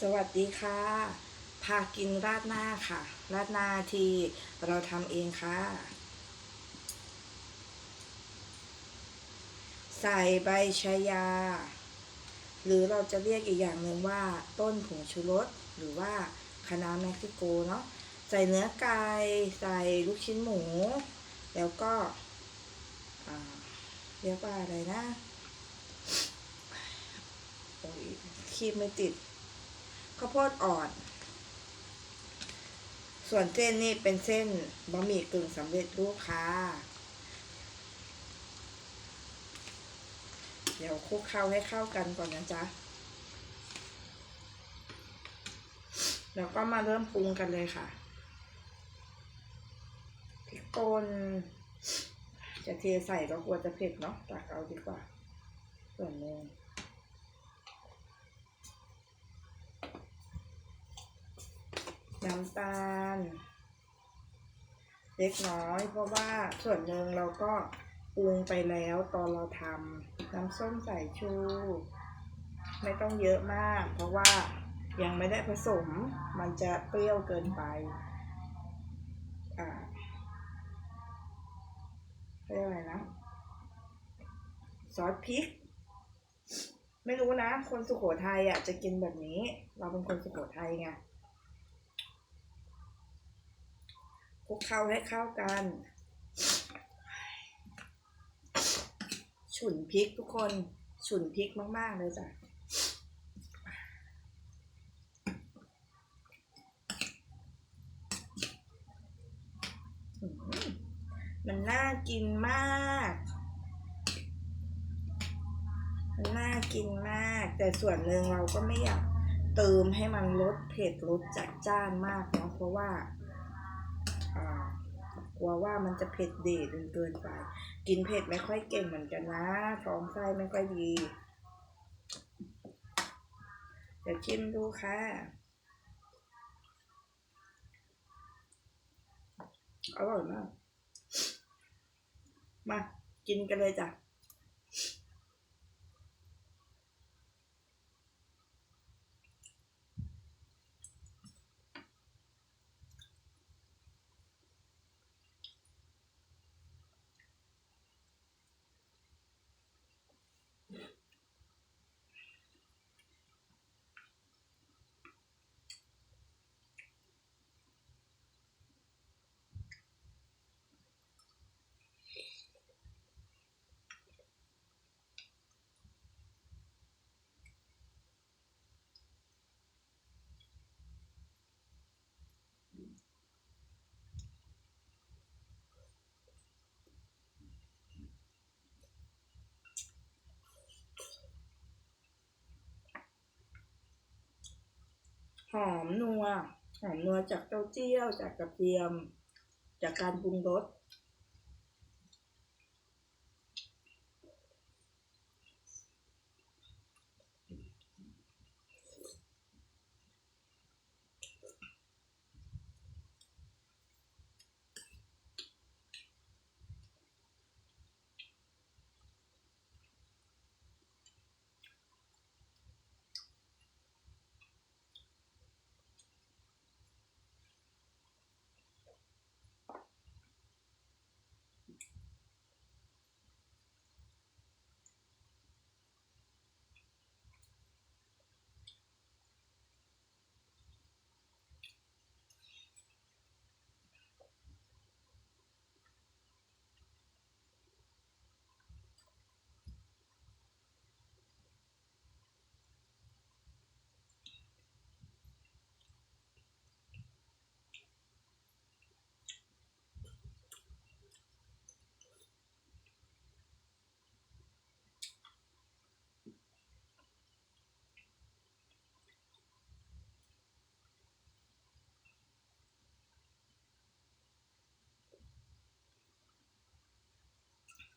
สวัสดีค่ะ พากินราดหน้าค่ะ ราดหน้าที่เราทำเองค่ะ ใส่ใบชายา หรือเราจะเรียกอีกอย่างหนึ่งว่า ต้นผงชูรสหรือว่าคะน้าเม็กซิโกเนาะ ใส่เนื้อไก่ ใส่ลูกชิ้นหมู แล้วก็เรียกว่าอะไรนะ โอ้ยคีบไม่ติด ข้าวโพดอ่อน ส่วนเส้นนี่เป็นเส้นบะหมี่กึ่งสำเร็จรูปค่ะเดี๋ยวคลุกเคล้าให้เข้ากันก่อนนะจ๊ะ แล้วก็มาเริ่มปรุงกันเลยค่ะพริกป่นจะเทใส่ก็กลัวจะเผ็ดเนาะตักเอาดีกว่า ส่วนหนึ่ง น้ำตาล เล็กน้อย เพราะว่าส่วนหนึ่งเราก็ปรุงไปแล้วตอนเราทำน้ำส้มสายชู ไม่ต้องเยอะมาก เพราะว่ายังไม่ได้ผสมมันจะเปรี้ยวเกินไปอ่าเรียกอะไรนะซอสพริก ไม่รู้นะ คนสุโขทัยอะจะกินแบบนี้ เราเป็นคนสุโขทัยไง คลุกเคล้าให้เข้ากัน ฉุนพริกทุกคน ฉุนพริกมาก ๆ เลยจ้ะมันน่ากินมาก มันน่ากินมาก แต่ส่วนหนึ่งเราก็ไม่อยากเติมให้มันลดเผ็ดลดจัดจ้านมากเนาะเพราะว่า กลัวว่ามันจะเผ็ดเดชจนเกินไป กินเผ็ดไม่ค่อยเก่งเหมือนกันนะท้องไส้ไม่ค่อยดีเดี๋ยวชิมดูค่ะ อร่อยมาก มา กินกันเลยจ้ะ หอมนัว หอมนัวจากเต้าเจี้ยว จากกระเทียม จากการปรุงรส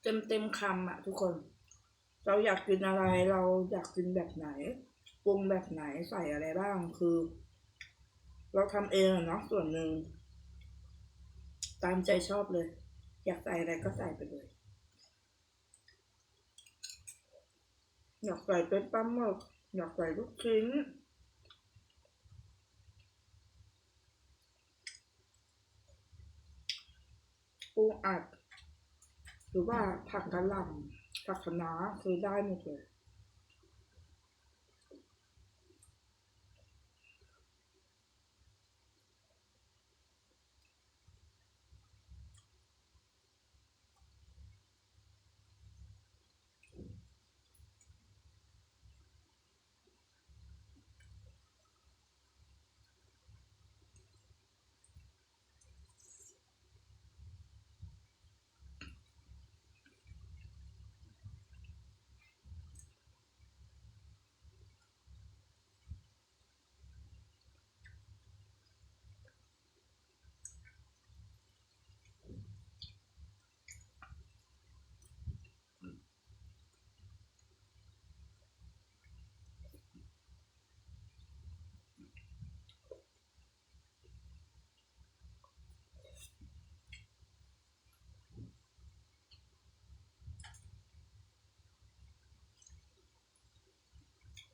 เต็มเต็มคำอะทุกคน เราอยากกินอะไรเราอยากกินแบบไหนปรุงแบบไหนใส่อะไรบ้างคือ เราทำเองเนาะส่วนหนึ่ง ตามใจชอบเลย อยากใส่อะไรก็ใส่ไปเลย อยากใส่เป็นปลาหมึกอยากใส่ลูกชิ้นปูอัด รือว่าผักกะหล่ำผักคะน้าคือได้หมดเลย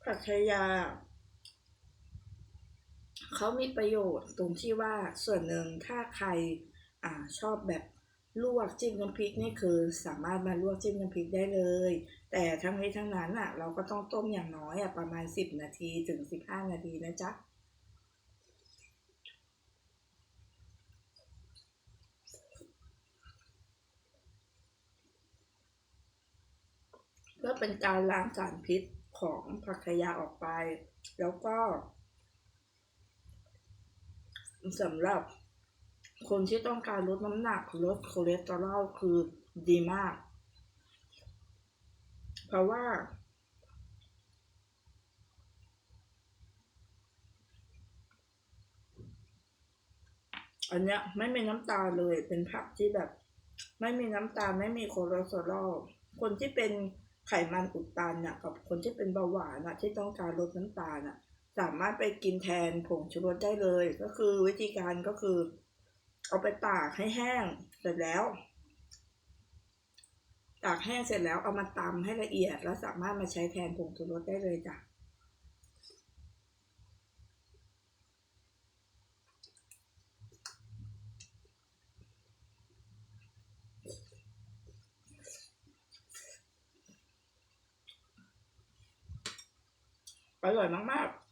ผักชายา เขามีประโยชน์ตรงที่ว่าส่วนหนึ่งถ้าใครอ่าชอบแบบลวกจิ้มน้ำพริกนี่คือสามารถมาลวกจิ้มน้ำพริกได้เลย แต่ทั้งนี้ทั้งนั้นอะ เราก็ต้องต้มอย่างน้อยอะประมาณ10นาทีถึง15นาทีนะจ๊ะเพื่อเป็นการล้างสารพิษ ของผักขยาออกไป แล้วก็สำหรับคนที่ต้องการลดน้ำหนักลดคอเลสเตอรอลคือดีมาก เพราะว่า อันเนี้ยไม่มีน้ำตาลเลยเป็นผักที่แบบ ไม่มีน้ำตาลไม่มีคอเลสเตอรอลคนที่เป็น ไขมันอุดตันน่ะกับคนที่เป็นเบาหวานน่ะที่ต้องการลดน้ำตาลน่ะสามารถไปกินแทนผงชูรสได้เลย ก็คือวิธีการก็คือ เอาไปตากให้แห้งเสร็จแล้วตากแห้งเสร็จแล้วเอามาตำให้ละเอียดแล้วสามารถมาใช้แทนผงชูรสได้เลยจ้ะ อร่อยมากๆ